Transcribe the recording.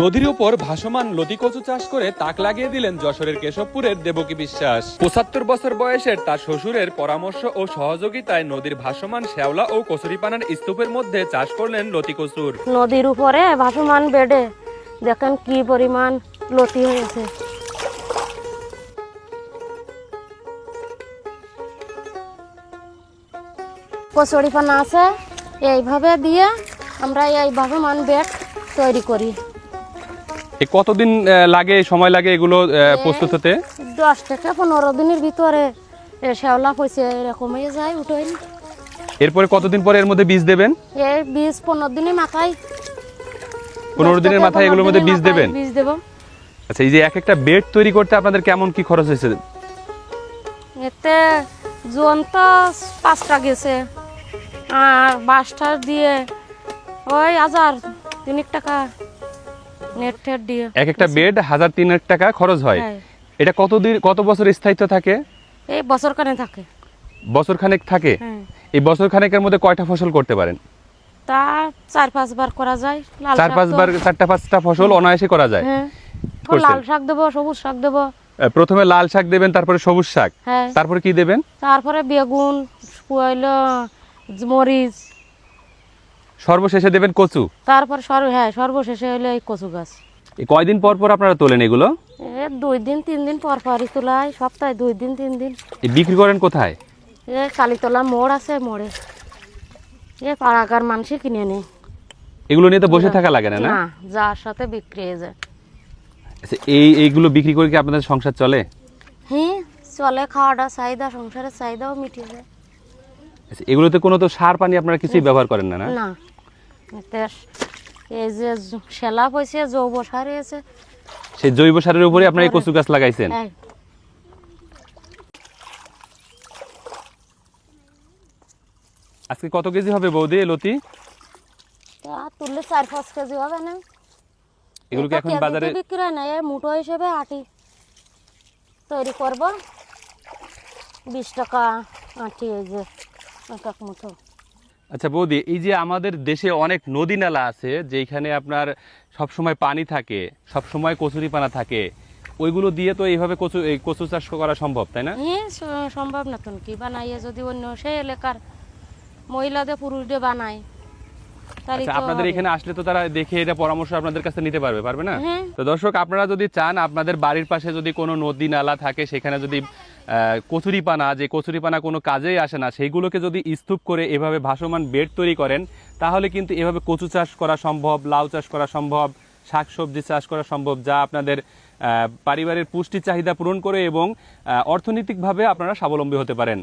নদীর উপর ভাসমান লতি কচু চাষ করে তাক লাগিয়ে দিলেন যশোরের কেশবপুরের দেবকী বিশ্বাস। পঁচাত্তর বছর বয়সের তার শ্বশুরের পরামর্শ ও সহযোগিতায় নদীর ভাসমান শ্যাওলা ও কচুরিপানার স্তূপের মধ্যে চাষ করলেন লতি কচুর নদীর উপরে ভাসমান বেডে দেখেন কি পরিমাণ লতি হয়েছে। কচুরি পানা আছে, এইভাবে দিয়ে আমরা এই ভাসমান বেড তৈরি করি। কতদিন লাগে সময় লাগে এগুলো প্রস্তুত হতে? দশ থেকে পনেরো দিনের ভিতরে শ্যাওলা পয়সা এরকম হয়ে যায় উঠোই এরপরে কতদিন পরে এর মধ্যে বীজ দেবেন? এই বিশ পনেরো দিনের মাথায়। পনেরো দিনের মাথায় এগুলোর মধ্যে বীজ দেবেন? বীজ দেবো। আচ্ছা এই যে এক একটা বেড তৈরি করতে আপনাদের কেমন কি খরচ হয়েছে? এতে জোন তো পাঁচটা গেছে আর বাসটা দিয়ে ওই হাজার তিনেক টাকা। নেট টেট দিয়ে এক একটা বেড হাজার তিনের টাকা খরচ হয়। হ্যাঁ। এটা কতদিন কত বছর স্থায়িত্ব থাকে? এই বছর থাকে। বছর থাকে? হ্যাঁ। এই বছর মধ্যে কয়টা ফসল করতে পারেন? তা চার পাঁচবার করা যায় চার পাঁচবার চারটা পাঁচটা ফসল অনায়াসে করা যায়। হ্যাঁ। লাল শাক দেবো সবুজ শাক দেবো। প্রথমে লাল শাক দেবেন তারপরে সবুজ শাক। হ্যাঁ। তারপরে কি দেবেন? তারপরে বেগুন মরিচ সর্বশেষে দেবেন কচু? তারপর সর্ব হ্যাঁ সর্বশেষে হইল এই কচু গাছ। কয়দিন পর পর আপনারা তোলেন এগুলো? এ দুই দিন তিন দিন পর পরই তোলাই সপ্তাহে দুই দিন তিন দিন। বিক্রি করেন কোথায়? এ কালীতলা মোড় আছে মোড়ে। এ মানুষই কিনে এগুলো নিয়ে তো বসে থাকা লাগে না না? যার সাথে বিক্রি হয়ে যায়। আচ্ছা, এই এইগুলো বিক্রি করে কি আপনাদের সংসার চলে? হ্যাঁ চলে খাওয়াটা চাহিদা সংসারের চাহিদাও মিটে যায়। আচ্ছা, এগুলোতে কোনো তো সার পানি আপনারা কিছুই ব্যবহার করেন না? না। এই যে শেলা পয়সা জৈব সার হয়েছে সেই জৈব সারের উপরে আপনারা এই কচু গাছ লাগাইছেন? আজকে কত কেজি হবে বৌদি লতি? তুললে চার পাঁচ কেজি হবে না। এগুলো কি এখন বাজারে বিক্রি না এই মুঠো হিসেবে আটি। তৈরি করব। বিশ টাকা আটি এই যে এক এক মুঠো। আচ্ছা বৌদি এই যে আমাদের দেশে অনেক নদী নালা আছে যেখানে আপনার সব সময় পানি থাকে সব সময় কচুরি পানা থাকে ওইগুলো দিয়ে তো এইভাবে কচু এই কচু চাষ করা সম্ভব তাই না? হ্যাঁ সম্ভব না তুমি কি বানাইয়ে যদি অন্য সে এলাকার মহিলাদের পুরুষদের বানায় আচ্ছা আপনাদের এখানে আসলে তো তারা দেখে এটা পরামর্শ আপনাদের কাছে নিতে পারবে পারবে না? হ্যাঁ। তো দর্শক আপনারা যদি চান আপনাদের বাড়ির পাশে যদি কোনো নদী নালা থাকে সেখানে যদি কচুরিপানা, যে কচুরিপানা কোনো কাজেই আসে না, সেইগুলোকে যদি স্তূপ করে এভাবে ভাসমান বেড তৈরি করেন, তাহলে কিন্তু এভাবে কচু চাষ করা সম্ভব, লাউ চাষ করা সম্ভব, শাকসবজি চাষ করা সম্ভব, যা আপনাদের পারিবারের পুষ্টি চাহিদা পূরণ করে এবং অর্থনৈতিকভাবে আপনারা স্বাবলম্বী হতে পারেন।